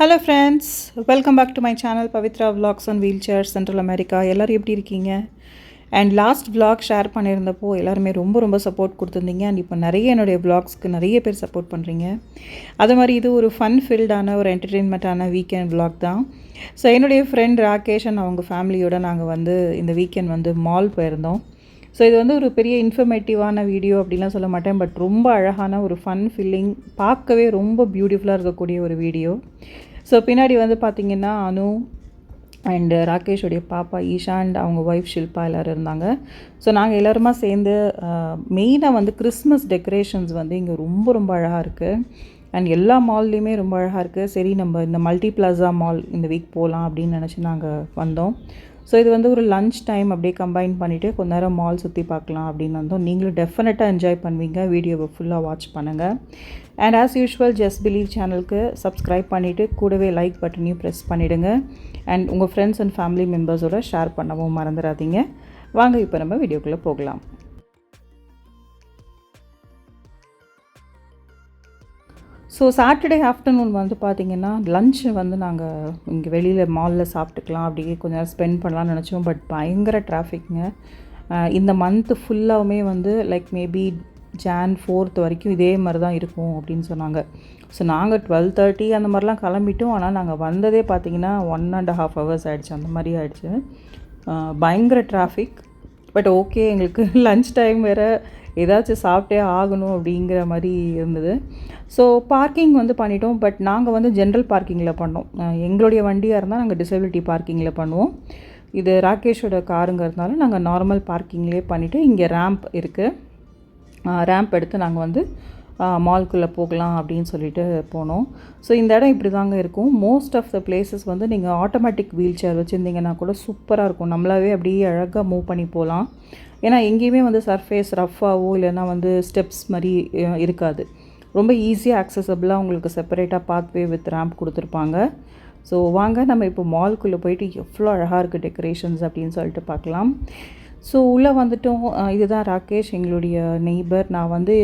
Hello friends welcome back to my channel Pavithra vlogs on wheelchair central America எல்லோரும் எப்படி இருக்கீங்க? And last vlog share பண்ணியிருந்தப்போ எல்லாருமே ரொம்ப ரொம்ப சப்போர்ட் கொடுத்துருந்தீங்க. அண்ட் இப்போ நிறைய என்னுடைய விலாக்ஸ்க்கு நிறைய பேர் சப்போர்ட் பண்ணுறீங்க அது மாதிரி இது ஒரு ஃபன் ஃபீல்டான ஒரு என்டர்டெயின்மெண்ட்டான வீக்கெண்ட் விலாக் தான். ஸோ என்னுடைய ஃப்ரெண்ட் ராகேஷ் அவங்க ஃபேமிலியோட நாங்கள் வந்து இந்த வீக்கெண்ட் வந்து மால் போயிருந்தோம். ஸோ இது வந்து ஒரு பெரிய இன்ஃபர்மேட்டிவான வீடியோ அப்படிலாம் சொல்ல மாட்டேன். பட் ரொம்ப அழகான ஒரு ஃபன் ஃபீலிங் பார்க்கவே ரொம்ப பியூட்டிஃபுல்லாக இருக்கக்கூடிய ஒரு வீடியோ ஸோ பின்னாடி வந்து பார்த்திங்கன்னா அனு அண்டு ராகேஷோடைய பாப்பா ஈஷா அண்ட் அவங்க ஒய்ஃப் ஷில்பா எல்லோரும் இருந்தாங்க. ஸோ நாங்கள் எல்லோருமா சேர்ந்து மெயினாக வந்து கிறிஸ்மஸ் டெக்கரேஷன்ஸ் வந்து இங்கே ரொம்ப ரொம்ப அழகாக இருக்குது அண்ட் எல்லா மால்லேயுமே ரொம்ப அழகாக இருக்குது சரி நம்ம இந்த மல்டி பிளாசா மால் இந்த வீக் போகலாம் அப்படின்னு நினச்சி நாங்கள் வந்தோம். ஸோ இது வந்து ஒரு லஞ்ச் டைம் அப்படியே கம்பைன் பண்ணிவிட்டு கொஞ்ச நேரம் மால் சுற்றி பார்க்கலாம் அப்படின்னு வந்தோம். நீங்களும் டெஃபினட்டாக என்ஜாய் பண்ணுவீங்க. வீடியோவை ஃபுல்லாக வாட்ச் பண்ணுங்கள் and as usual just believe சேனலுக்கு சப்ஸ்கிரைப் பண்ணிவிட்டு கூடவே லைக் பட்டனையும் ப்ரெஸ் பண்ணிவிடுங்க அண்ட் உங்கள் ஃப்ரெண்ட்ஸ் அண்ட் ஃபேமிலி மெம்பர்ஸோட ஷேர் பண்ணவும் மறந்துடாதீங்க. வாங்க இப்போ நம்ம வீடியோக்குள்ளே போகலாம். ஸோ சாட்டர்டே ஆஃப்டர்நூன் வந்து பார்த்திங்கன்னா லஞ்சு வந்து நாங்கள் இங்கே வெளியில் மாலில் சாப்பிட்டுக்கலாம் அப்படியே கொஞ்ச நேரம் ஸ்பெண்ட் பண்ணலாம்னு நினச்சோம். பட் பயங்கர டிராஃபிக்ங்க இந்த மந்த்து ஃபுல்லாகவுமே வந்து லைக் மேபி ஜான் ஃபோர்த் வரைக்கும் இதே மாதிரி தான் இருக்கும் அப்படின்னு சொன்னாங்க. ஸோ நாங்கள் டுவெல் தேர்ட்டி அந்த மாதிரிலாம் கிளம்பிட்டோம். ஆனால் நாங்கள் வந்ததே பார்த்திங்கன்னா ஒன் அண்ட் ஹாஃப் ஹவர்ஸ் ஆகிடுச்சு அந்த மாதிரி ஆகிடுச்சு பயங்கர டிராஃபிக் பட் ஓகே எங்களுக்கு லஞ்ச் டைம் வேறு ஏதாச்சும் சாப்பிட்டே ஆகணும் அப்படிங்கிற மாதிரி இருந்தது. ஸோ பார்க்கிங் வந்து பண்ணிட்டோம். பட் நாங்கள் வந்து ஜென்ரல் பார்க்கிங்கில் பண்ணோம். எங்களுடைய வண்டியாக இருந்தால் நாங்கள் டிசபிலிட்டி பார்க்கிங்கில் பண்ணுவோம். இது ராகேஷோட காருங்கிறதுனால நாங்கள் நார்மல் பார்க்கிங்லேயே பண்ணிவிட்டு இங்கே ரேம்ப் இருக்குது ரேம்ப் எடுத்து நாங்கள் வந்து மால்குள்ளே போகலாம் அப்படின்னு சொல்லிட்டு போனோம். ஸோ இந்த இடம் இப்படி தாங்க இருக்கும். மோஸ்ட் ஆஃப் த பிளேசஸ் வந்து நீங்கள் ஆட்டோமேட்டிக் வீல் சேர் வச்சுருந்தீங்கன்னா கூட சூப்பராக இருக்கும். நம்மளாவே அப்படியே அழகாக மூவ் பண்ணி போகலாம். ஏன்னா எங்கேயுமே வந்து சர்ஃபேஸ் ரஃப்பாகவோ இல்லைன்னா வந்து ஸ்டெப்ஸ் மாதிரி இருக்காது. ரொம்ப ஈஸியாக ஆக்சசபிளாக உங்களுக்கு செப்பரேட்டாக பாத்வே வித் ரேம்ப் கொடுத்துருப்பாங்க. ஸோ வாங்க நம்ம இப்போ மால்குள்ளே போயிட்டு எவ்வளோ அழகாக இருக்குது டெக்கரேஷன்ஸ் அப்படின்னு சொல்லிட்டு பார்க்கலாம். ஸோ உள்ளே வந்துட்டோம். இதுதான் ராகேஷ் எங்களுடைய நெய்பர் நான் வந்து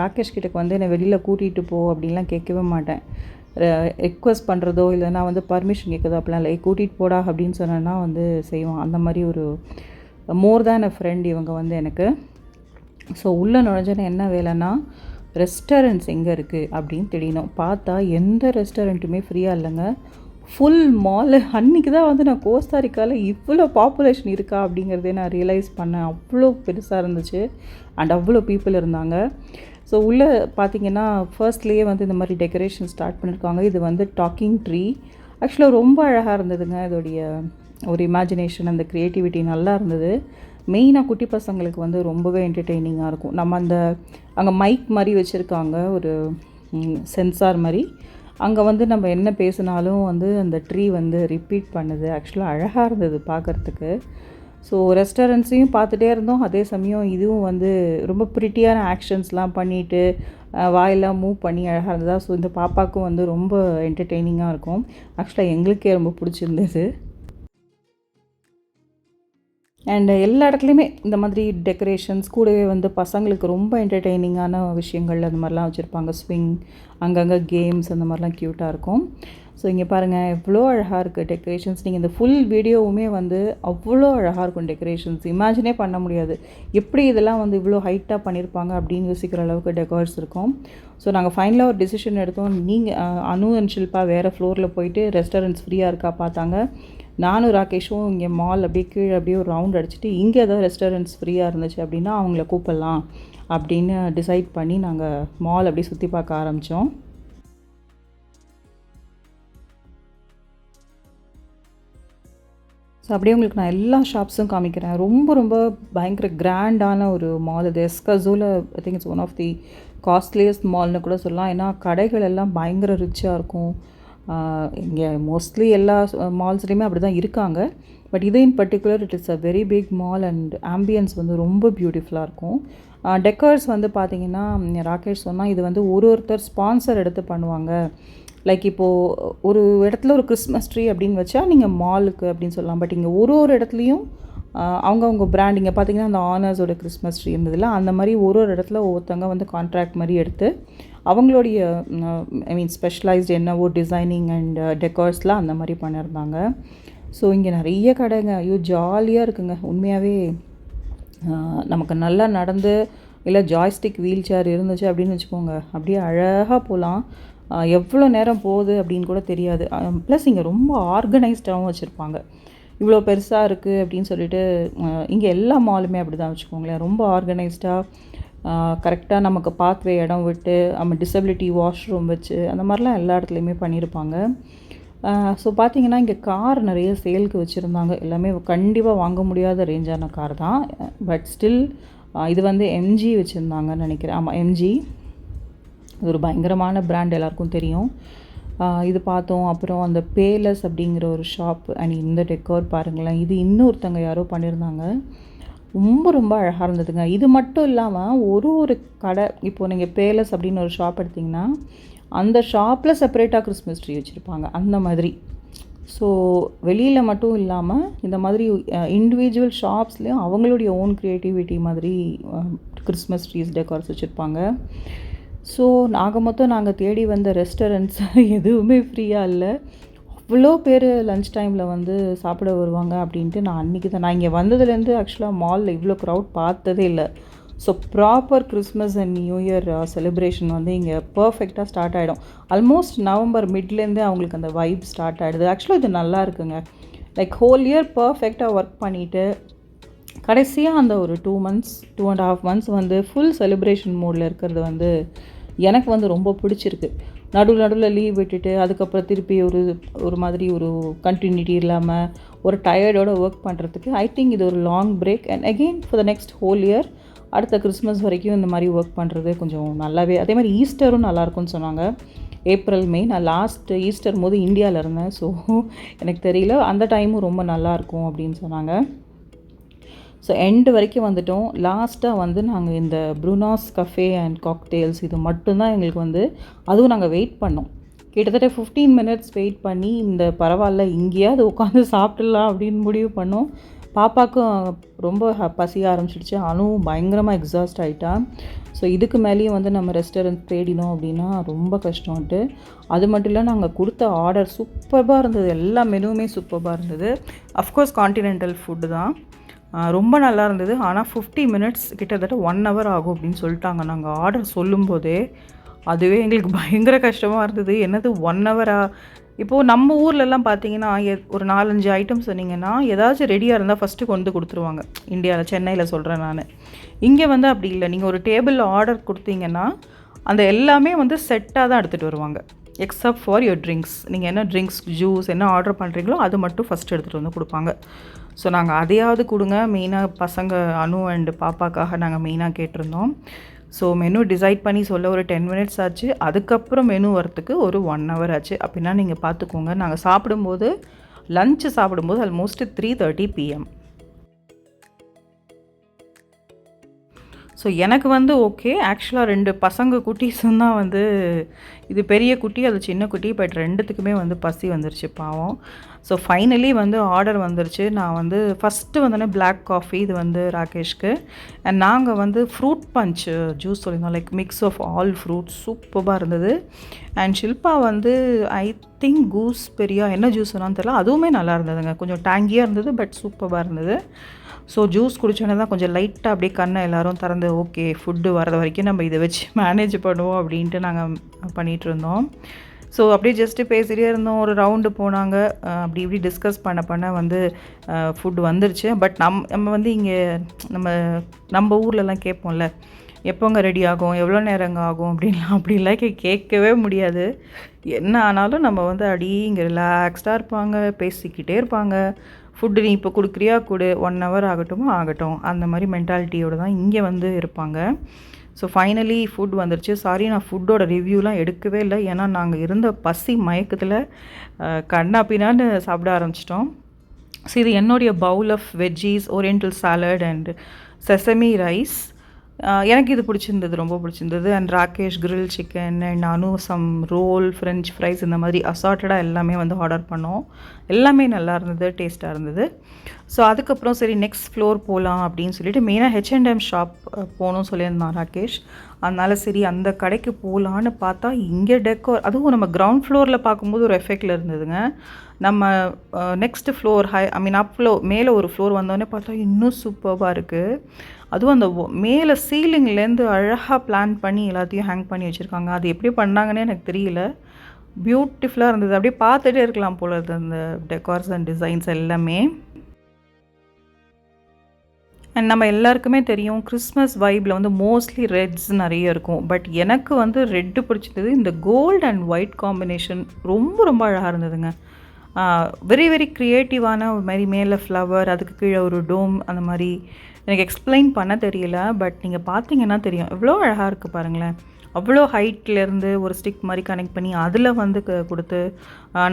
ராகேஷ் கிட்டக்கு வந்து என்னை வெளியில் கூட்டிகிட்டு போ அப்படின்லாம் கேட்கவே மாட்டேன். ரெக்வஸ்ட் பண்ணுறதோ இல்லைனா வந்து பர்மிஷன் கேட்குறதோ அப்படிலாம் இல்லை. கூட்டிகிட்டு போடா அப்படின்னு சொன்னேன்னா வந்து செய்வான். அந்த மாதிரி ஒரு மோர் தேன் அ ஃப்ரெண்ட் இவங்க வந்து எனக்கு. ஸோ உள்ளே நுழைஞ்சோன்னே என்ன வேலைன்னா ரெஸ்டாரண்ட்ஸ் எங்கே இருக்குது அப்படின்னு தெரியணும் பார்த்தா எந்த ரெஸ்டாரண்ட்டுமே ஃப்ரீயாக இல்லைங்க. ஃபுல் மால் அன்றைக்கி தான் வந்து நான் கோஸ்தாரிக்காவில் இவ்வளோ பாப்புலேஷன் இருக்கா அப்படிங்கிறதே நான் ரியலைஸ் பண்ணேன். அவ்வளோ பெருசாக இருந்துச்சு. அண்ட் அவ்வளோ பீப்புள் இருந்தாங்க. ஸோ உள்ளே பார்த்தீங்கன்னா ஃபர்ஸ்ட்லேயே வந்து இந்த மாதிரி டெக்கரேஷன் ஸ்டார்ட் பண்ணியிருக்காங்க இது வந்து டாக்கிங் ட்ரீ ஆக்சுவலாக ரொம்ப அழகாக இருந்ததுங்க. இதோடைய ஒரு இமேஜினேஷன் அந்த க்ரியேட்டிவிட்டி நல்லா இருந்தது. மெயினாக குட்டி பசங்களுக்கு வந்து ரொம்பவே என்டர்டெய்னிங்காக இருக்கும். நம்ம அந்த அங்கே மைக் மாதிரி வச்சுருக்காங்க. ஒரு சென்சார் மாதிரி. அங்கே வந்து நம்ம என்ன பேசினாலும் வந்து அந்த ட்ரீ வந்து ரிப்பீட் பண்ணுது. ஆக்சுவலாக அழகாக இருந்தது பார்க்குறதுக்கு ஸோ ரெஸ்டாரண்ட்ஸையும் பார்த்துட்டே இருந்தோம். அதே சமயம் இதுவும் வந்து ரொம்ப ப்ரிட்டியான ஆக்ஷன்ஸ்லாம் பண்ணிவிட்டு வாயெல்லாம் மூவ் பண்ணி அழகாக இருந்ததா? ஸோ இந்த பாப்பாவுக்கும் வந்து ரொம்ப என்டர்டெய்னிங்காக இருக்கும். ஆக்சுவலாக எங்களுக்கே ரொம்ப பிடிச்சிருந்தது. அண்ட் எல்லா இடத்துலையுமே இந்த மாதிரி டெக்கரேஷன்ஸ் கூடவே வந்து பசங்களுக்கு ரொம்ப என்டர்டெய்னிங்கான விஷயங்கள் அந்த மாதிரிலாம் வச்சுருப்பாங்க. ஸ்விங் அங்கங்கே கேம்ஸ் அந்த மாதிரிலாம் க்யூட்டாக இருக்கும். ஸோ இங்கே பாருங்கள் எவ்வளோ அழகாக இருக்குது டெக்கரேஷன்ஸ் நீங்கள் இந்த ஃபுல் வீடியோவுமே வந்து அவ்வளோ அழகாக இருக்கும் டெக்கரேஷன்ஸ் இமேஜினே பண்ண முடியாது. எப்படி இதெல்லாம் வந்து இவ்வளோ ஹைட்டாக பண்ணியிருப்பாங்க அப்படின்னு யோசிக்கிற அளவுக்கு டெக்கர்ஸ் இருக்கும். ஸோ நாங்கள் ஃபைனலாக ஒரு டிசிஷன் எடுத்தோம். நீங்கள் அனு அண்ட் ஷில்பா வேறு ஃப்ளோரில் போயிட்டு ரெஸ்டாரண்ட்ஸ் ஃப்ரீயாக இருக்கா பார்த்தாங்க. நானும் ராகேஷும் இங்கே மால் அப்படியே கீழே அப்படியே ஒரு ரவுண்ட் அடிச்சுட்டு இங்கே ஏதாவது ரெஸ்டாரண்ட்ஸ் ஃப்ரீயாக இருந்துச்சு அப்படின்னா அவங்கள கூப்பிடலாம் அப்படின்னு டிசைட் பண்ணி நாங்கள் மால் அப்படியே சுற்றி பார்க்க ஆரம்பித்தோம் ஸோ அப்படியே உங்களுக்கு நான் எல்லா ஷாப்ஸும் காமிக்கிறேன். ரொம்ப ரொம்ப பயங்கர கிராண்டான ஒரு மால் அது எஸ்கசூவில் I think it's one of the costliest மால்னு கூட சொல்லலாம். ஏன்னா கடைகள் எல்லாம் பயங்கர ரிச்சாக இருக்கும். இங்கே மோஸ்ட்லி எல்லா மால்ஸ்லேயுமே அப்படி தான் இருக்காங்க. பட் இது in particular it is a very big mall and ambience வந்து ரொம்ப பியூட்டிஃபுல்லாக இருக்கும். டெக்கர்ஸ் வந்து பார்த்திங்கன்னா ராகேஷ் சொன்னால் இது வந்து ஒரு ஒருத்தர் ஸ்பான்சர் எடுத்து பண்ணுவாங்க. லைக் இப்போது ஒரு இடத்துல ஒரு கிறிஸ்மஸ் ட்ரீ அப்படின்னு வச்சா நீங்கள் மாலுக்கு அப்படின்னு சொல்லலாம். பட் இங்கே ஒரு ஒரு இடத்துலையும் அவங்கவுங்க பிராண்ட் இங்கே பார்த்தீங்கன்னா அந்த ஆனர்ஸோட கிறிஸ்மஸ் ட்ரீ இருந்ததில்ல அந்த மாதிரி ஒரு ஒரு இடத்துல ஒவ்வொருத்தவங்க வந்து கான்ட்ராக்ட் மாதிரி எடுத்து அவங்களுடைய ஐ மீன் ஸ்பெஷலைஸ்டு என்னவோ டிசைனிங் அண்ட் டெக்கர்ஸ்லாம் அந்த மாதிரி பண்ணியிருந்தாங்க ஸோ இங்கே நிறைய கடைங்க. ஐயோ ஜாலியாக இருக்குங்க. உண்மையாகவே நமக்கு நல்லா நடந்து இல்லை ஜாய்ஸ்டிக் வீல் சேர் இருந்துச்சு அப்படின்னு வச்சுக்கோங்க. அப்படியே அழகாக போகலாம் எவ்வளோ நேரம் போகுது அப்படின்னு கூட தெரியாது. ப்ளஸ் இங்கே ரொம்ப ஆர்கனைஸ்டாகவும் வச்சுருப்பாங்க. இவ்வளோ பெருசாக இருக்குது அப்படின்னு சொல்லிட்டு இங்கே எல்லா மாலுமே அப்படி தான் வச்சுக்கோங்களேன். ரொம்ப ஆர்கனைஸ்டாக கரெக்டாக நமக்கு பாத்வே இடம் விட்டு நம்ம டிசபிலிட்டி வாஷ்ரூம் வச்சு அந்த மாதிரிலாம் எல்லா இடத்துலையுமே பண்ணியிருப்பாங்க. ஸோ பார்த்தீங்கன்னா இங்கே கார் நிறைய சேலுக்கு வச்சுருந்தாங்க. எல்லாமே கண்டிப்பாக வாங்க முடியாத ரேஞ்சான கார் தான். பட் ஸ்டில் இது வந்து எம்ஜி வச்சுருந்தாங்கன்னு நினைக்கிறேன். ஆமாம் எம்ஜி இது ஒரு பயங்கரமான பிராண்ட் எல்லாருக்கும் தெரியும். இது பார்த்தோம். அப்புறம் அந்த பேலஸ் அப்படிங்கிற ஒரு ஷாப் அண்ட் இந்த டெக்கோர் பாருங்களேன். இது இன்னொருத்தங்க யாரோ பண்ணியிருந்தாங்க. ரொம்ப ரொம்ப அழகாக இருந்ததுங்க. இது மட்டும் இல்லாமல் ஒரு ஒரு கடை இப்போது நீங்கள் பேலஸ் அப்படின்னு ஒரு ஷாப் எடுத்திங்கன்னா அந்த ஷாப்பில் செப்பரேட்டாக கிறிஸ்மஸ் ட்ரீ வச்சுருப்பாங்க. அந்த மாதிரி. ஸோ வெளியில் மட்டும் இல்லாமல் இந்த மாதிரி இண்டிவிஜுவல் ஷாப்ஸ்லேயும் அவங்களுடைய ஓன் க்ரியேட்டிவிட்டி மாதிரி கிறிஸ்மஸ் ட்ரீஸ் டெக்கார்ஸ் வச்சுருப்பாங்க. ஸோ நாங்கள் மொத்தம் நாங்கள் தேடி வந்த ரெஸ்டாரண்ட்ஸ் எதுவுமே ஃப்ரீயாக இல்லை. இவ்வளோ பேர் லன்ச் டைமில் வந்து சாப்பிட வருவாங்க அப்படின்ட்டு நான் அன்றைக்கி தான். நான் இங்கே வந்ததுலேருந்து ஆக்சுவலாக மாலில் இவ்வளோ க்ரௌட் பார்த்ததே இல்லை. So proper Christmas and new year celebration வந்து இங்கே பர்ஃபெக்டாக ஸ்டார்ட் ஆகிடும் ஆல்மோஸ்ட் நவம்பர் மிட்லேருந்தே அவங்களுக்கு அந்த வைப் ஸ்டார்ட் ஆகிடுது ஆக்சுவலாக இது நல்லா இருக்குங்க. லைக் ஹோல் இயர் பர்ஃபெக்டாக ஒர்க் பண்ணிவிட்டு கடைசியாக அந்த ஒரு two months two and half months வந்து ஃபுல் செலிப்ரேஷன் மோடில் இருக்கிறது வந்து எனக்கு வந்து ரொம்ப பிடிச்சிருக்கு. நடுவில் நடுவில் லீவ் விட்டுட்டு அதுக்கப்புறம் திருப்பி ஒரு ஒரு மாதிரி ஒரு கண்டினியூட்டி இல்லாமல் ஒரு டயர்டோட ஒர்க் பண்ணுறதுக்கு ஐ திங்க் இது ஒரு long break and again for the next whole year அடுத்த கிறிஸ்மஸ் வரைக்கும் இந்த மாதிரி ஒர்க் பண்ணுறது கொஞ்சம் நல்லாவே அதே மாதிரி ஈஸ்டரும் நல்லாயிருக்கும்னு சொன்னாங்க. ஏப்ரல் மே நான் லாஸ்ட் ஈஸ்டர் போது இந்தியாவில் இருந்தேன். ஸோ எனக்கு தெரியல அந்த டைமும் ரொம்ப நல்லாயிருக்கும் அப்படின்னு சொன்னாங்க. ஸோ எண்டு வரைக்கும் வந்துட்டோம். லாஸ்ட்டாக வந்து நாங்கள் இந்த ப்ரூனாஸ் கஃபே அண்ட் காக்டெயில்ஸ் இது மட்டும்தான் எங்களுக்கு வந்து அதுவும் நாங்கள் வெயிட் பண்ணோம். கிட்டத்தட்ட ஃபிஃப்டீன் மினிட்ஸ் வெயிட் பண்ணி இந்த பரவாயில்ல இங்கேயாவது உட்காந்து சாப்பிடலாம் அப்படின்னு முடிவு பண்ணோம். பாப்பாவுக்கும் ரொம்ப பசிய ஆரம்பிச்சிடுச்சு. அணுவும் பயங்கரமாக எக்ஸாஸ்ட் ஆகிட்டான் ஸோ இதுக்கு மேலேயும் வந்து நம்ம ரெஸ்டாரண்ட் தேடினோம் அப்படின்னா ரொம்ப கஷ்டம்ட்டு அது மட்டும் இல்லை நாங்கள் கொடுத்த ஆர்டர் சூப்பராக இருந்தது. எல்லா மெனுவுமே சூப்பராக இருந்தது. அஃப்கோர்ஸ் காண்டினென்டல் ஃபுட்டு தான். ரொம்ப நல்லா இருந்தது. ஆனால் ஃபிஃப்டி மினிட்ஸ் கிட்டத்தட்ட ஒன் ஹவர் ஆகும் அப்படின்னு சொல்லிட்டாங்க. நாங்கள் ஆர்டர் சொல்லும்போதே அதுவே எங்களுக்கு பயங்கர கஷ்டமாக இருந்தது. என்னது ஒன் ஹவரா இப்போது நம்ம ஊர்லெலாம் பார்த்தீங்கன்னா ஒரு நாலஞ்சு ஐட்டம் சொன்னீங்கன்னா ஏதாச்சும் ரெடியாக இருந்தால் ஃபஸ்ட்டு கொண்டு கொடுத்துருவாங்க. இந்தியாவில் சென்னையில் சொல்கிறேன் நான். இங்கே வந்து அப்படி இல்லை. நீங்கள் ஒரு டேபிளில் ஆர்டர் கொடுத்தீங்கன்னா அந்த எல்லாமே வந்து செட்டாக தான் எடுத்துகிட்டு வருவாங்க. எக்ஸப்ட் ஃபார் யுவர் ட்ரிங்க்ஸ் நீங்கள் என்ன ட்ரிங்க்ஸ் ஜூஸ் என்ன ஆர்டர் பண்ணுறீங்களோ அது மட்டும் ஃபஸ்ட்டு எடுத்துகிட்டு வந்து கொடுப்பாங்க. ஸோ நாங்கள் அதையாவது கொடுங்க. மெயினாக பசங்க அணு அண்டு பாப்பாக்காக நாங்கள் மெயினாக கேட்டிருந்தோம். ஸோ மெனு டிசைட் பண்ணி சொல்ல ஒரு டென் மினிட்ஸ் ஆச்சு. அதுக்கப்புறம் மெனு வரத்துக்கு ஒரு ஒன் ஹவர் ஆச்சு. அப்படின்னா நீங்கள் பார்த்துக்கோங்க நாங்கள் சாப்பிடும்போது லஞ்சு சாப்பிடும்போது almost three thirty PM so எனக்கு வந்து ஓகே ஆக்சுவலாக ரெண்டு பசங்க குட்டீஸும் தான் வந்து இது பெரிய குட்டி அது சின்ன குட்டி பட் ரெண்டுத்துக்குமே வந்து பசி வந்துருச்சு பாவம். ஸோ ஃபைனலி வந்து ஆர்டர் வந்துருச்சு. நான் வந்து ஃபஸ்ட்டு வந்தோடனே பிளாக் காஃபி இது வந்து ராகேஷ்க்கு. அண்ட் நாங்கள் வந்து ஃப்ரூட் பஞ்ச் ஜூஸ் சொல்லியிருந்தோம் like mix of all fruits சூப்பராக இருந்தது. அண்ட் ஷில்பா வந்து ஐ திங்க் கூஸ் பெரியா என்ன ஜூஸ் வேணாலும் தெரியல. அதுவுமே நல்லா இருந்ததுங்க. கொஞ்சம் டேங்கியாக இருந்தது பட் சூப்பராக இருந்தது. ஸோ ஜூஸ் குடித்தோன்னே தான் கொஞ்சம் லைட்டாக அப்படியே கண்ணை எல்லோரும் திறந்து ஓகே ஃபுட்டு வர்ற வரைக்கும் நம்ம இதை வச்சு மேனேஜ் பண்ணுவோம் அப்படின்ட்டு நாங்கள் பண்ணிகிட்டு இருந்தோம். ஸோ அப்படியே ஜஸ்ட்டு பேசிகிட்டே இருந்தோம். ஒரு ரவுண்டு போனாங்க. அப்படி இப்படி டிஸ்கஸ் பண்ண பண்ண வந்து ஃபுட் வந்துருச்சு. பட் நம் நம்ம வந்து இங்கே நம்ம நம்ம ஊர்லலாம் கேட்போம்ல எப்போங்க ரெடி ஆகும்? எவ்வளோ நேரங்க ஆகும்? அப்படின்லாம் அப்படிலாம் கேட்கவே முடியாது. என்ன ஆனாலும் நம்ம வந்து அடி இங்கே ரிலாக்ஸ்டாக இருப்பாங்க பேசிக்கிட்டே இருப்பாங்க. ஃபுட்டு நீ இப்போ கொடுக்குறியா? கொடு. ஒன் ஹவர் ஆகட்டுமோ? ஆகட்டும். அந்த மாதிரி மென்டாலிட்டியோடு தான் இங்கே வந்து இருப்பாங்க. ஸோ ஃபைனலி ஃபுட் வந்துருச்சு. சாரி நான் ஃபுட்டோட ரிவ்யூலாம் எடுக்கவே இல்லை. ஏன்னா நாங்கள் இருந்த பசி மயக்கத்தில் கண்ணா பின்னான்னு சாப்பிட ஆரம்பிச்சிட்டோம். ஸோ இது என்னுடைய bowl of veggies oriental salad and sesame rice எனக்கு இது பிடிச்சிருந்தது ரொம்ப பிடிச்சிருந்தது. And Rakesh grill chicken and Anu some roll French fries இந்த மாதிரி அசார்ட்டடாக எல்லாமே வந்து ஆர்டர் பண்ணோம். எல்லாமே நல்லா இருந்தது டேஸ்ட்டாக இருந்தது. ஸோ அதுக்கப்புறம் சரி நெக்ஸ்ட் ஃப்ளோர் போகலாம் அப்படின்னு சொல்லிட்டு மெயினாக ஹெச்என்எம் ஷாப் போகணும்னு சொல்லியிருந்தான் ராகேஷ். அதனால் சரி அந்த கடைக்கு போகலான்னு பார்த்தா இங்கே டெக்கோர் அதுவும் நம்ம கிரவுண்ட் ஃப்ளோரில் பார்க்கும்போது ஒரு எஃபெக்டில் இருந்ததுங்க. நம்ம next floor high I mean up floor மேலே ஒரு ஃப்ளோர் வந்தோடனே பார்த்தா இன்னும் சூப்பர்வாக இருக்குது அதுவும் அந்த மேலே சீலிங்லேருந்து அழகாக பிளான் பண்ணி எல்லாத்தையும் ஹேங் பண்ணி வச்சுருக்காங்க. அது எப்படி பண்ணாங்கன்னே எனக்கு தெரியல. பியூட்டிஃபுல்லாக இருந்தது. அப்படியே பார்த்துட்டே இருக்கலாம் போல இருந்தது அந்த டெக்கார்ஸ் அண்ட் டிசைன்ஸ் எல்லாமே. அண்ட் நம்ம எல்லாருக்குமே தெரியும் கிறிஸ்மஸ் வைப்பில் வந்து மோஸ்ட்லி ரெட்ஸ் நிறைய இருக்கும். பட் எனக்கு வந்து ரெட்டு பிடிச்சது இந்த கோல்ட் அண்ட் ஒயிட் காம்பினேஷன் ரொம்ப ரொம்ப அழகாக இருந்ததுங்க. வெரி வெரி க்ரியேட்டிவான ஒரு மாதிரி மேலே ஃப்ளவர் அதுக்கு கீழே ஒரு டோம் அந்த மாதிரி. எனக்கு எக்ஸ்பிளைன் பண்ண தெரியல பட் நீங்கள் பார்த்தீங்கன்னா தெரியும். எவ்வளோ அழகாக இருக்குது பாருங்களேன். அவ்வளோ ஹைட்லேருந்து ஒரு ஸ்டிக் மாதிரி கனெக்ட் பண்ணி அதில் வந்து க- கொடுத்து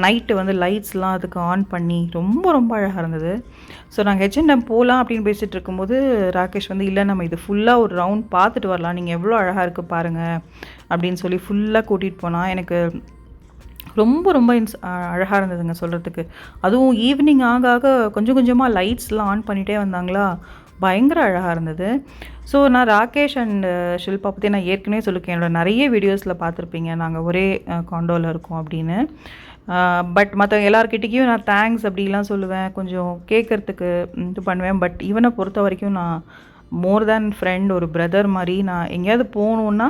நைட்டு வந்து லைட்ஸ்லாம் அதுக்கு ஆன் பண்ணி ரொம்ப ரொம்ப அழகாக இருந்தது. ஸோ நாங்கள் ஹெச்என்எம் போகலாம் அப்படின்னு பேசிகிட்டு இருக்கும்போது ராகேஷ் வந்து இல்லை நம்ம இது ஃபுல்லாக ஒரு ரவுண்ட் பார்த்துட்டு வரலாம். நீங்கள் எவ்வளோ அழகாக இருக்குது பாருங்கள் அப்படின்னு சொல்லி ஃபுல்லாக கூட்டிகிட்டு போனால் எனக்கு ரொம்ப ரொம்ப இன்ஸ் அழகாக இருந்ததுங்க சொல்கிறதுக்கு அதுவும் ஈவினிங் ஆக ஆக கொஞ்சம் கொஞ்சமாக லைட்ஸ்லாம் ஆன் பண்ணிகிட்டே வந்தாங்களா? பயங்கர அழகாக இருந்தது. ஸோ நான் ராகேஷ் அண்ட் uh, ஷில்பா பற்றி நான் ஏற்கனவே சொல்லியிருக்கேன் என்னோட நிறைய வீடியோஸில் பார்த்துருப்பீங்க. நாங்கள் ஒரே காண்டோவில் இருக்கோம் அப்படின்னு. பட் மற்ற எல்லார்கிட்டேயும் நான் தேங்க்ஸ் அப்படிலாம் சொல்லுவேன். கொஞ்சம் கேட்குறதுக்கு இது பண்ணுவேன். பட் இவனை பொறுத்த வரைக்கும் நான் மோர் தேன் ஃப்ரெண்ட் ஒரு பிரதர் மாதிரி நான் எங்கேயாவது போகணுன்னா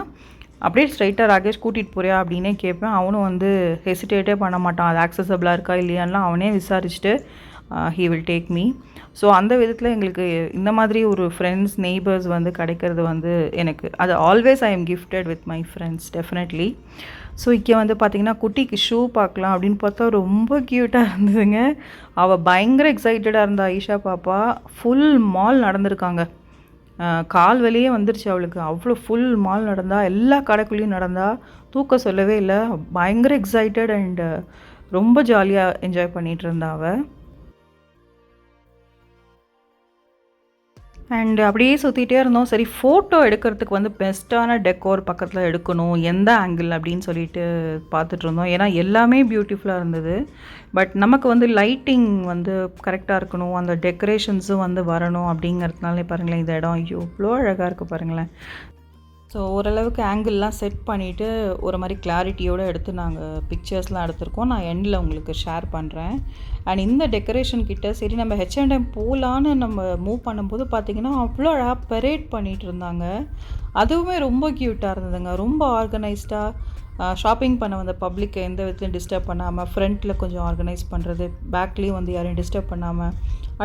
அப்படியே ஸ்ட்ரைட்டாக ராகேஷ் கூட்டிகிட்டு போறியா அப்படின்னே கேட்பேன். அவனும் வந்து ஹெசிடேட்டே பண்ண மாட்டான். அது ஆக்சசபிளாக இருக்கா இல்லையான்லாம் அவனே விசாரிச்சுட்டு he will take me so அந்த விதத்தில் எங்களுக்கு இந்த மாதிரி ஒரு ஃப்ரெண்ட்ஸ் நெய்பர்ஸ் வந்து கிடைக்கிறது வந்து எனக்கு அது always I'm gifted with my friends definitely so இங்கே வந்து பார்த்தீங்கன்னா குட்டிக்கு ஷூ பார்க்கலாம் அப்படின்னு பார்த்தா ரொம்ப க்யூட்டாக இருந்ததுங்க. அவள் பயங்கர எக்ஸைட்டடாக இருந்தா ஈஷா பாப்பா. Full mall நடந்திருக்காங்க. கால் வலியே வந்துருச்சு அவளுக்கு. அவ்வளோ ஃபுல் மால் நடந்தா எல்லா கடைக்குள்ளேயும் நடந்தா தூக்க சொல்லவே இல்லை. பயங்கர எக்ஸைட்டட் அண்டு ரொம்ப ஜாலியாக என்ஜாய் பண்ணிகிட்டு இருந்தா அவள் அண்ட் அப்படியே சுற்றிட்டே இருந்தோம். சரி ஃபோட்டோ எடுக்கிறதுக்கு வந்து பெஸ்ட்டான டெக்கோர் பக்கத்தில் எடுக்கணும். எந்த ஆங்கிள் அப்படின்னு சொல்லிட்டு பார்த்துட்டு இருந்தோம். ஏன்னா எல்லாமே பியூட்டிஃபுல்லாக இருந்தது. பட் நமக்கு வந்து லைட்டிங் வந்து கரெக்டாக இருக்கணும். அந்த டெக்கரேஷன்ஸும் வந்து வரணும் அப்படிங்கிறதுனாலே பாருங்களேன் இந்த இடம் ஐயோ இவ்வளோ அழகாக இருக்குது பாருங்களேன். ஸோ ஓரளவுக்கு ஆங்கிள்லாம் செட் பண்ணிவிட்டு ஒரு மாதிரி கிளாரிட்டியோடு எடுத்து நாங்கள் பிக்சர்ஸ்லாம் எடுத்திருக்கோம். நான் எண்டில் உங்களுக்கு ஷேர் பண்ணுறேன் அண்ட் இந்த டெக்கரேஷன் கிட்ட சரி நம்ம ஹெச்என்டம் போகலான்னு நம்ம மூவ் பண்ணும்போது பார்த்திங்கன்னா அவ்வளோ அழகாக பரேட் பண்ணிகிட்டு இருந்தாங்க. அதுவுமே ரொம்ப க்யூட்டாக இருந்ததுங்க. ரொம்ப ஆர்கனைஸ்டாக ஷாப்பிங் பண்ண வந்த பப்ளிக்கை எந்த விதத்துலையும் டிஸ்டர்ப் பண்ணாமல் ஃப்ரண்ட்டில் கொஞ்சம் ஆர்கனைஸ் பண்ணுறது பேக்லேயும் வந்து யாரையும் டிஸ்டர்ப் பண்ணாமல்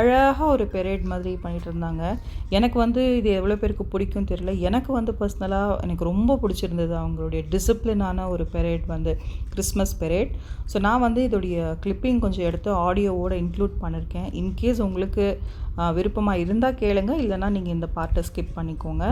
அழகாக ஒரு பெரேட் மாதிரி பண்ணிகிட்டு இருந்தாங்க. எனக்கு வந்து இது எவ்வளோ பேருக்கு பிடிக்கும் தெரியல. எனக்கு வந்து பர்சனலாக எனக்கு ரொம்ப பிடிச்சிருந்தது அவங்களுடைய டிசிப்ளினான ஒரு பெரேட் வந்து கிறிஸ்மஸ் பெரேட் ஸோ நான் வந்து இதோடைய கிளிப்பிங் கொஞ்சம் எடுத்து ஆடியோவோடு இன்க்ளூட் பண்ணியிருக்கேன் இன்கேஸ் உங்களுக்கு விருப்பமாக இருந்தால் கேளுங்க. இல்லைன்னா நீங்கள் இந்த பார்ட்டை ஸ்கிப் பண்ணிக்கோங்க.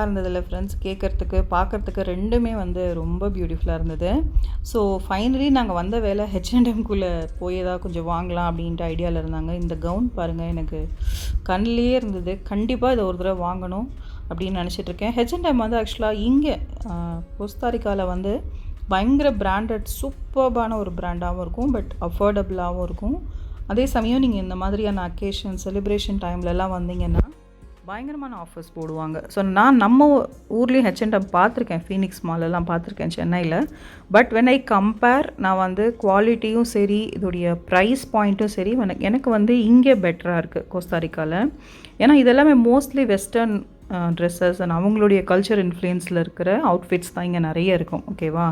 அழகாக இருந்ததில்ல ஃப்ரெண்ட்ஸ் கேட்குறதுக்கு பார்க்குறதுக்கு ரெண்டுமே வந்து ரொம்ப பியூட்டிஃபுல்லாக இருந்தது. ஸோ ஃபைனலி நாங்கள் வந்த வேலை ஹெச்என்எம்குள்ளே போய் ஏதாவது கொஞ்சம் வாங்கலாம் அப்படின்ட்டு ஐடியாவில் இருந்தாங்க. இந்த கவுன் பாருங்கள் எனக்கு கண்ணிலேயே இருந்தது. கண்டிப்பாக இதை ஒரு தடவை வாங்கணும் அப்படின்னு நினச்சிட்டு இருக்கேன். ஹெச்என்எம் வந்து ஆக்சுவலாக இங்கே கோஸ்தாரிக்காவில் வந்து பயங்கர பிராண்டட் சூப்பர்பான ஒரு பிராண்டாகவும் இருக்கும் பட் அஃபோர்டபுளாகவும் இருக்கும். அதே சமயம் நீங்கள் இந்த மாதிரியான அக்கேஷன் செலிப்ரேஷன் டைம்லலாம் வந்தீங்கன்னா பயங்கரமான ஆஃபர்ஸ் போடுவாங்க. ஸோ நான் நம்ம ஊர்லேயும் ஹெச்என்டம் பார்த்துருக்கேன். ஃபீனிக்ஸ் மாலெல்லாம் பார்த்துருக்கேன் சென்னையில். பட் வென் ஐ கம்பேர் நான் வந்து குவாலிட்டியும் சரி இதோடைய ப்ரைஸ் பாயிண்ட்டும் சரி எனக்கு எனக்கு வந்து இங்கே பெட்டராக இருக்குது கோஸ்தாரிக்காவில் ஏன்னா இதெல்லாமே மோஸ்ட்லி வெஸ்டர்ன் ட்ரெஸ்ஸஸ் அண்ட் அவங்களுடைய கல்ச்சர் இன்ஃப்ளூயன்ஸில் இருக்கிற அவுட்ஃபிட்ஸ் தான் இங்கே நிறைய இருக்கும். ஓகேவா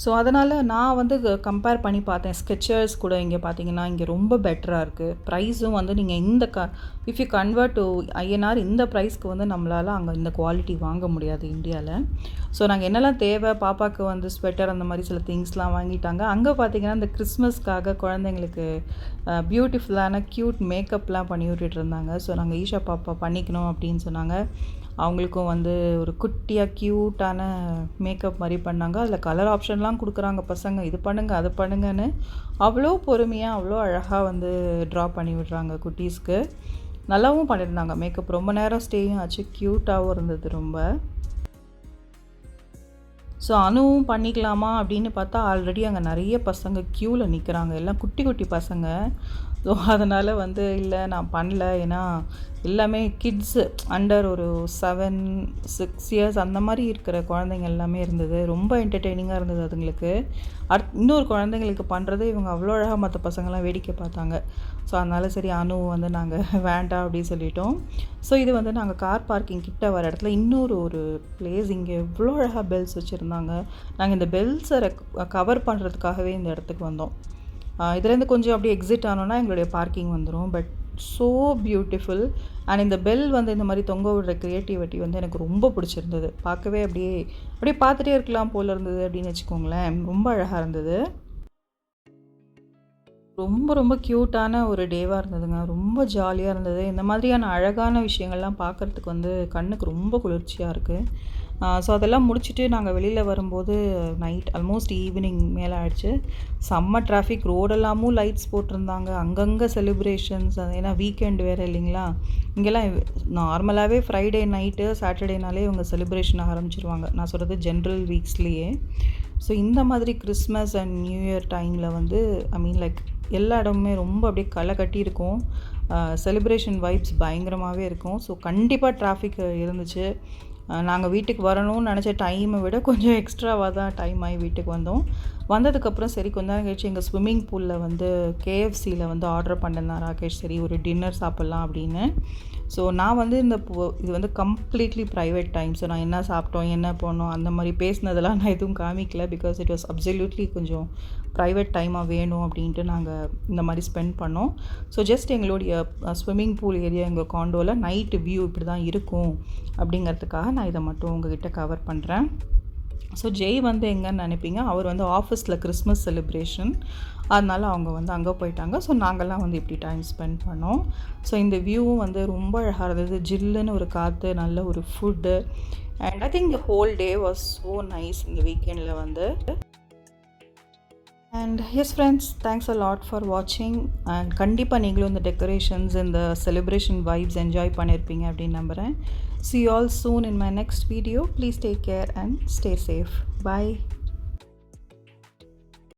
ஸோ அதனால் நான் வந்து கம்பேர் பண்ணி பார்த்தேன். ஸ்கெச்சர்ஸ் கூட இங்கே பார்த்தீங்கன்னா இங்கே ரொம்ப பெட்டராக இருக்குது ப்ரைஸும் வந்து நீங்கள் இந்த க if you convert to INR இந்த ப்ரைஸ்க்கு வந்து நம்மளால் அங்கே இந்த குவாலிட்டி வாங்க முடியாது இந்தியாவில் ஸோ நாங்கள் என்னெல்லாம் தேவை? பாப்பாவுக்கு வந்து ஸ்வெட்டர் அந்த மாதிரி சில திங்ஸ்லாம் வாங்கிட்டாங்க. அங்கே பார்த்தீங்கன்னா இந்த கிறிஸ்மஸ்க்காக குழந்தைங்களுக்கு பியூட்டிஃபுல்லான க்யூட் மேக்கப்லாம் பண்ணி விட்டுட்டு இருந்தாங்க. ஸோ நாங்கள் ஈஷா பாப்பா பண்ணிக்கணும் அப்படின்னு சொன்னாங்க. அவங்களுக்கும் வந்து ஒரு குட்டியாக க்யூட்டான மேக்கப் மாதிரி பண்ணாங்க. அதில் கலர் ஆப்ஷன்லாம் கொடுக்குறாங்க பசங்க. இது பண்ணுங்கள் அது பண்ணுங்கன்னு அவ்வளோ பொறுமையாக அவ்வளோ அழகாக வந்து ட்ரா பண்ணி விடுறாங்க குட்டீஸ்க்கு. நல்லாவும் பண்ணியிருந்தாங்க மேக்கப் ரொம்ப நேரம் ஸ்டேயும் ஆச்சு. க்யூட்டாகவும் இருந்தது ரொம்ப. ஸோ அணுவும் பண்ணிக்கலாமா அப்படின்னு பார்த்தா ஆல்ரெடி அங்கே நிறைய பசங்க க்யூவில் நிற்கிறாங்க எல்லாம் குட்டி குட்டி பசங்க. ஸோ அதனால் வந்து இல்லை நான் பண்ணல. ஏன்னா எல்லாமே கிட்ஸு அண்டர் ஒரு செவன் சிக்ஸ் இயர்ஸ் அந்த மாதிரி இருக்கிற குழந்தைங்க எல்லாமே இருந்தது. ரொம்ப என்டர்டெய்னிங்காக இருந்தது அதுங்களுக்கு. அட் இன்னொரு குழந்தைங்களுக்கு பண்ணுறது இவங்க அவ்வளோ அழகாக மற்ற பசங்களாம் வேடிக்கை பார்த்தாங்க. ஸோ அதனால் சரி அணு வந்து நாங்கள் வேண்டாம் அப்படின்னு சொல்லிட்டோம். ஸோ இது வந்து நாங்கள் கார் பார்க்கிங் கிட்ட வர இடத்துல இன்னொரு ஒரு பிளேஸ் இங்கே எவ்வளோ அழகாக பெல்ஸ் வச்சுருந்தாங்க. நாங்கள் இந்த பெல்ஸை கவர் பண்ணுறதுக்காகவே இந்த இடத்துக்கு வந்தோம். இதுலேருந்து கொஞ்சம் அப்படியே எக்ஸிட் ஆனோன்னா எங்களுடைய பார்க்கிங் வந்துடும் பட் ஸோ பியூட்டிஃபுல் அண்ட் இந்த பெல் வந்து இந்த மாதிரி தொங்க விடுற க்ரியேட்டிவிட்டி வந்து எனக்கு ரொம்ப பிடிச்சிருந்தது. பார்க்கவே அப்படியே அப்படியே பார்த்துட்டே இருக்கலாம் போல் இருந்தது அப்படின்னு வச்சுக்கோங்களேன். ரொம்ப அழகாக இருந்தது. ரொம்ப ரொம்ப க்யூட்டான ஒரு டேவாக இருந்ததுங்க. ரொம்ப ஜாலியாக இருந்தது. இந்த மாதிரியான அழகான விஷயங்கள்லாம் பார்க்குறதுக்கு வந்து கண்ணுக்கு ரொம்ப குளிர்ச்சியாக இருக்குது ஸோ அதெல்லாம் முடிச்சுட்டு நாங்கள் வெளியில் வரும்போது நைட் ஆல்மோஸ்ட் ஈவினிங் மேலே ஆயிடுச்சு. செம்ம டிராஃபிக் ரோடெல்லாமும் லைட்ஸ் போட்டிருந்தாங்க. அங்கங்கே செலிப்ரேஷன்ஸ் ஏன்னா வீக்கெண்ட் வேறு இல்லைங்களா? இங்கெல்லாம் நார்மலாகவே ஃப்ரைடே நைட்டு சாட்டர்டேனாலே இவங்க செலிப்ரேஷன் ஆரம்பிச்சிருவாங்க. நான் சொல்கிறது ஜென்ரல் வீக்ஸ்லேயே ஸோ இந்த மாதிரி கிறிஸ்மஸ் அண்ட் நியூ இயர் டைமில் வந்து ஐ மீன் லைக் எல்லா இடமுமே ரொம்ப அப்படியே களை கட்டியிருக்கும் செலிப்ரேஷன் வைப்ஸ் பயங்கரமாகவே இருக்கும். ஸோ கண்டிப்பாக டிராஃபிக் இருந்துச்சு. நாங்கள் வீட்டுக்கு வரணும்னு நினச்ச டைமை விட கொஞ்சம் எக்ஸ்ட்ராவாக தான் டைம் ஆகி வீட்டுக்கு வந்தோம். வந்ததுக்கப்புறம் சரி கொஞ்ச நேரம் கழிச்சு எங்கள் ஸ்விம்மிங் பூலில் வந்து கேஎஃப்சியில் வந்து ஆர்டர் பண்ணிருந்தேன் ராகேஷ் சரி ஒரு டின்னர் சாப்பிட்லாம் அப்படின்னு. ஸோ நான் வந்து இந்த இது வந்து கம்ப்ளீட்லி ப்ரைவேட் டைம் ஸோ நான் என்ன சாப்பிட்டோம் என்ன போனோம் அந்த மாதிரி பேசினதெல்லாம் நான் எதுவும் காமிக்கல பிகாஸ் இட் வாஸ் அப்சல்யூட்லி கொஞ்சம் ப்ரைவேட் டைமாக வேணும் அப்படின்ட்டு நாங்கள் இந்த மாதிரி ஸ்பெண்ட் பண்ணோம். ஸோ ஜஸ்ட் எங்களுடைய ஸ்விம்மிங் பூல் ஏரியா எங்கள் காண்டோவில் நைட்டு வியூ இப்படி தான் இருக்கும் அப்படிங்கிறதுக்காக நான் இதை மட்டும் உங்ககிட்ட கவர் பண்ணுறேன் ஸோ ஜெய் வந்து எங்கன்னு நினைப்பீங்க? அவர் வந்து ஆஃபீஸில் கிறிஸ்மஸ் செலிப்ரேஷன் அதனால் அவங்க வந்து அங்கே போயிட்டாங்க. ஸோ நாங்கள்லாம் வந்து இப்படி டைம் ஸ்பெண்ட் பண்ணோம். ஸோ இந்த வியூவும் வந்து ரொம்ப அழகாக இருந்தது. ஜில்லுன்னு ஒரு காற்று நல்ல ஒரு food and I think the whole day was so nice இந்த வீக்கெண்டில் வந்து. And yes friends thanks a lot for வாட்சிங் அண்ட் கண்டிப்பாக நீங்களும் இந்த டெக்கரேஷன்ஸ் இந்த செலிப்ரேஷன் வைப்ஸ் என்ஜாய் பண்ணியிருப்பீங்க அப்படின்னு நம்புகிறேன் see all soon in my next video please take care and stay safe bye